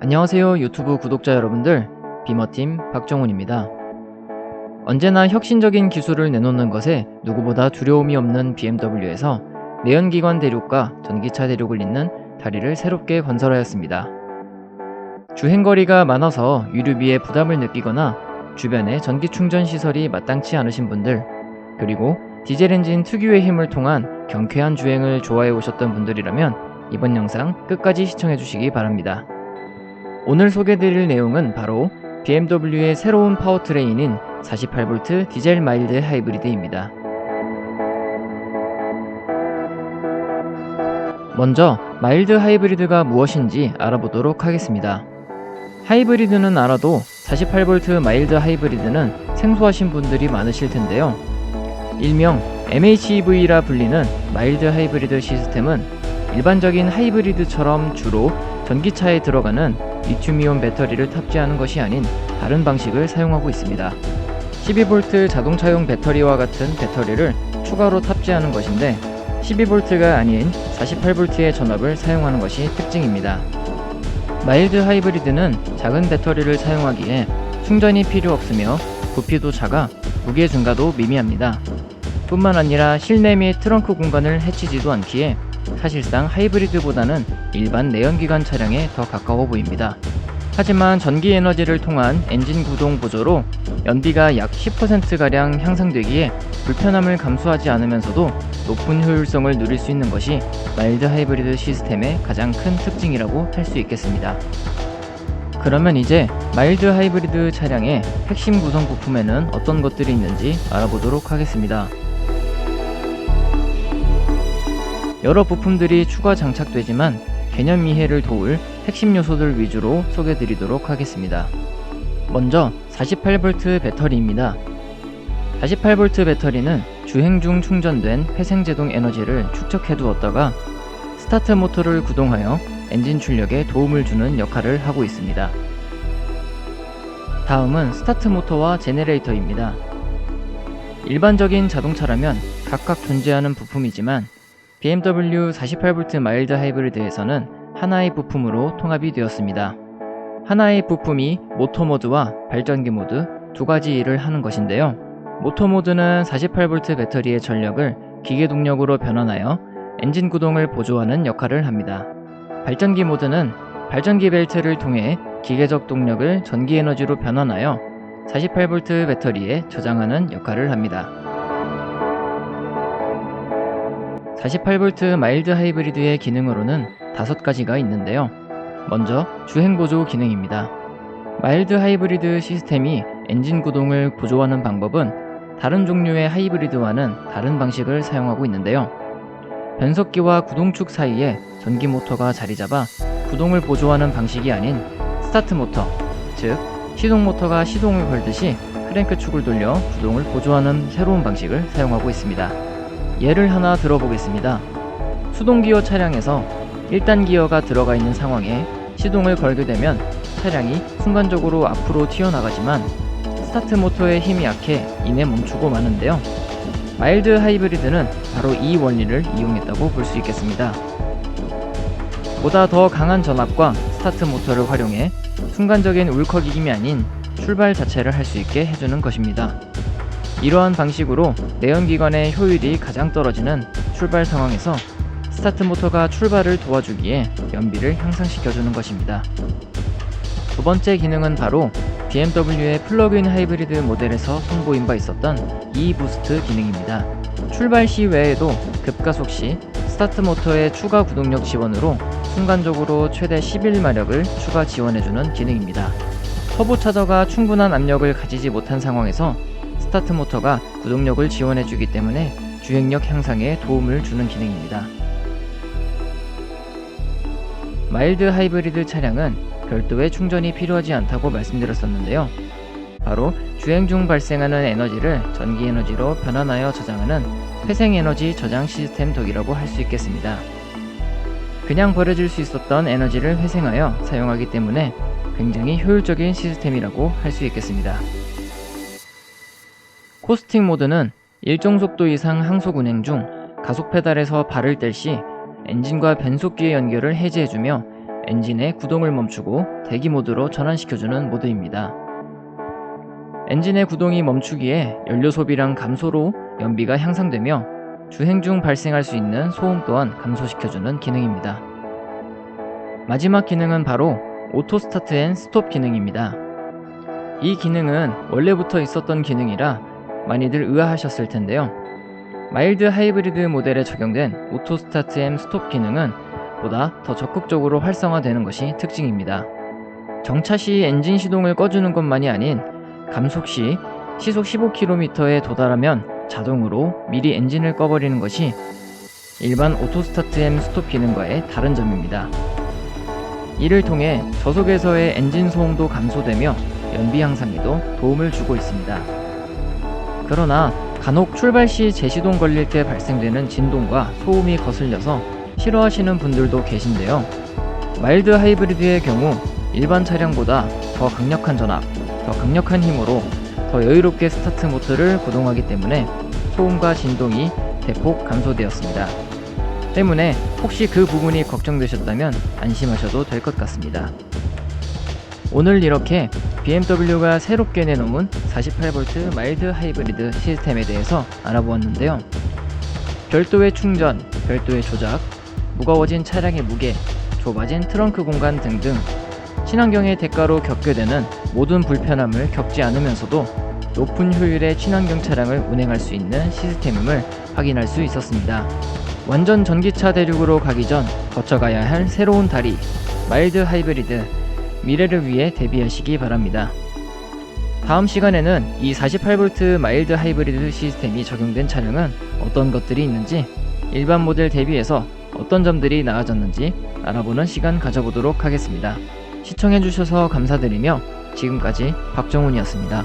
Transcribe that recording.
안녕하세요 유튜브 구독자 여러분들 비머팀 박정훈입니다. 언제나 혁신적인 기술을 내놓는 것에 누구보다 두려움이 없는 BMW에서 내연기관 대륙과 전기차 대륙을 잇는 다리를 새롭게 건설하였습니다. 주행거리가 많아서 유류비에 부담을 느끼거나 주변에 전기 충전 시설이 마땅치 않으신 분들 그리고 디젤 엔진 특유의 힘을 통한 경쾌한 주행을 좋아해 오셨던 분들이라면 이번 영상 끝까지 시청해 주시기 바랍니다. 오늘 소개드릴 내용은 바로 BMW의 새로운 파워트레인인 48V 디젤 마일드 하이브리드입니다. 먼저 마일드 하이브리드가 무엇인지 알아보도록 하겠습니다. 하이브리드는 알아도 48V 마일드 하이브리드는 생소하신 분들이 많으실 텐데요. 일명 MHEV라 불리는 마일드 하이브리드 시스템은 일반적인 하이브리드처럼 주로 전기차에 들어가는 리튬이온 배터리를 탑재하는 것이 아닌 다른 방식을 사용하고 있습니다. 12V 자동차용 배터리와 같은 배터리를 추가로 탑재하는 것인데 12V가 아닌 48V의 전압을 사용하는 것이 특징입니다. 마일드 하이브리드는 작은 배터리를 사용하기에 충전이 필요 없으며 부피도 작아 무게 증가도 미미합니다. 뿐만 아니라 실내 및 트렁크 공간을 해치지도 않기에 사실상 하이브리드보다는 일반 내연기관 차량에 더 가까워 보입니다. 하지만 전기 에너지를 통한 엔진 구동 보조로 연비가 약 10%가량 향상되기에 불편함을 감수하지 않으면서도 높은 효율성을 누릴 수 있는 것이 마일드 하이브리드 시스템의 가장 큰 특징이라고 할 수 있겠습니다. 그러면 이제 마일드 하이브리드 차량의 핵심 구성 부품에는 어떤 것들이 있는지 알아보도록 하겠습니다. 여러 부품들이 추가 장착되지만 개념 이해를 도울 핵심 요소들 위주로 소개드리도록 하겠습니다. 먼저 48V 배터리입니다. 48V 배터리는 주행 중 충전된 회생제동 에너지를 축적해 두었다가 스타트 모터를 구동하여 엔진 출력에 도움을 주는 역할을 하고 있습니다. 다음은 스타트 모터와 제네레이터입니다. 일반적인 자동차라면 각각 존재하는 부품이지만 BMW 48V 마일드 하이브리드에서는 하나의 부품으로 통합이 되었습니다. 하나의 부품이 모터 모드와 발전기 모드 두 가지 일을 하는 것인데요. 모터 모드는 48V 배터리의 전력을 기계 동력으로 변환하여 엔진 구동을 보조하는 역할을 합니다. 발전기 모드는 발전기 벨트를 통해 기계적 동력을 전기 에너지로 변환하여 48V 배터리에 저장하는 역할을 합니다. 48V 마일드 하이브리드의 기능으로는 다섯 가지가 있는데요. 먼저 주행 보조 기능입니다. 마일드 하이브리드 시스템이 엔진 구동을 보조하는 방법은 다른 종류의 하이브리드와는 다른 방식을 사용하고 있는데요. 변속기와 구동축 사이에 전기 모터가 자리 잡아 구동을 보조하는 방식이 아닌 스타트 모터, 즉 시동 모터가 시동을 걸듯이 크랭크 축을 돌려 구동을 보조하는 새로운 방식을 사용하고 있습니다. 예를 하나 들어보겠습니다. 수동기어 차량에서 1단 기어가 들어가 있는 상황에 시동을 걸게 되면 차량이 순간적으로 앞으로 튀어나가지만 스타트 모터의 힘이 약해 이내 멈추고 마는데요. 마일드 하이브리드는 바로 이 원리를 이용했다고 볼 수 있겠습니다. 보다 더 강한 전압과 스타트 모터를 활용해 순간적인 울컥임이 아닌 출발 자체를 할 수 있게 해주는 것입니다. 이러한 방식으로 내연기관의 효율이 가장 떨어지는 출발 상황에서 스타트 모터가 출발을 도와주기에 연비를 향상시켜주는 것입니다. 두 번째 기능은 바로 BMW의 플러그인 하이브리드 모델에서 선보인 바 있었던 E 부스트 기능입니다. 출발 시 외에도 급가속 시 스타트 모터의 추가 구동력 지원으로 순간적으로 최대 11마력을 추가 지원해주는 기능입니다. 터보 차저가 충분한 압력을 가지지 못한 상황에서 스타트 모터가 구동력을 지원해주기 때문에 주행력 향상에 도움을 주는 기능입니다. 마일드 하이브리드 차량은 별도의 충전이 필요하지 않다고 말씀드렸었는데요. 바로 주행 중 발생하는 에너지를 전기 에너지로 변환하여 저장하는 회생 에너지 저장 시스템 덕이라고 할 수 있겠습니다. 그냥 버려질 수 있었던 에너지를 회생하여 사용하기 때문에 굉장히 효율적인 시스템이라고 할 수 있겠습니다. 코스팅 모드는 일정 속도 이상 항속 운행 중 가속 페달에서 발을 뗄 시 엔진과 변속기의 연결을 해제해주며 엔진의 구동을 멈추고 대기 모드로 전환시켜주는 모드입니다. 엔진의 구동이 멈추기에 연료 소비량 감소로 연비가 향상되며 주행 중 발생할 수 있는 소음 또한 감소시켜주는 기능입니다. 마지막 기능은 바로 오토 스타트 앤 스톱 기능입니다. 이 기능은 원래부터 있었던 기능이라 많이들 의아하셨을 텐데요. 마일드 하이브리드 모델에 적용된 오토 스타트 앤 스톱 기능은 보다 더 적극적으로 활성화되는 것이 특징입니다. 정차 시 엔진 시동을 꺼주는 것만이 아닌 감속 시 시속 15km에 도달하면 자동으로 미리 엔진을 꺼버리는 것이 일반 오토 스타트 앤 스톱 기능과의 다른 점입니다. 이를 통해 저속에서의 엔진 소음도 감소되며 연비 향상에도 도움을 주고 있습니다. 그러나 간혹 출발 시 제시동 걸릴 때 발생되는 진동과 소음이 거슬려서 싫어하시는 분들도 계신데요. 마일드 하이브리드의 경우 일반 차량보다 더 강력한 전압, 더 강력한 힘으로 더 여유롭게 스타트 모터를 구동하기 때문에 소음과 진동이 대폭 감소되었습니다. 때문에 혹시 그 부분이 걱정되셨다면 안심하셔도 될 것 같습니다. 오늘 이렇게 BMW가 새롭게 내놓은 48V 마일드 하이브리드 시스템에 대해서 알아보았는데요. 별도의 충전, 별도의 조작, 무거워진 차량의 무게, 좁아진 트렁크 공간 등등 친환경의 대가로 겪게 되는 모든 불편함을 겪지 않으면서도 높은 효율의 친환경 차량을 운행할 수 있는 시스템임을 확인할 수 있었습니다. 완전 전기차 대륙으로 가기 전 거쳐가야 할 새로운 다리, 마일드 하이브리드, 미래를 위해 대비하시기 바랍니다. 다음 시간에는 이 48V 마일드 하이브리드 시스템이 적용된 차량은 어떤 것들이 있는지, 일반 모델 대비해서 어떤 점들이 나아졌는지 알아보는 시간 가져보도록 하겠습니다. 시청해주셔서 감사드리며 지금까지 박정훈이었습니다.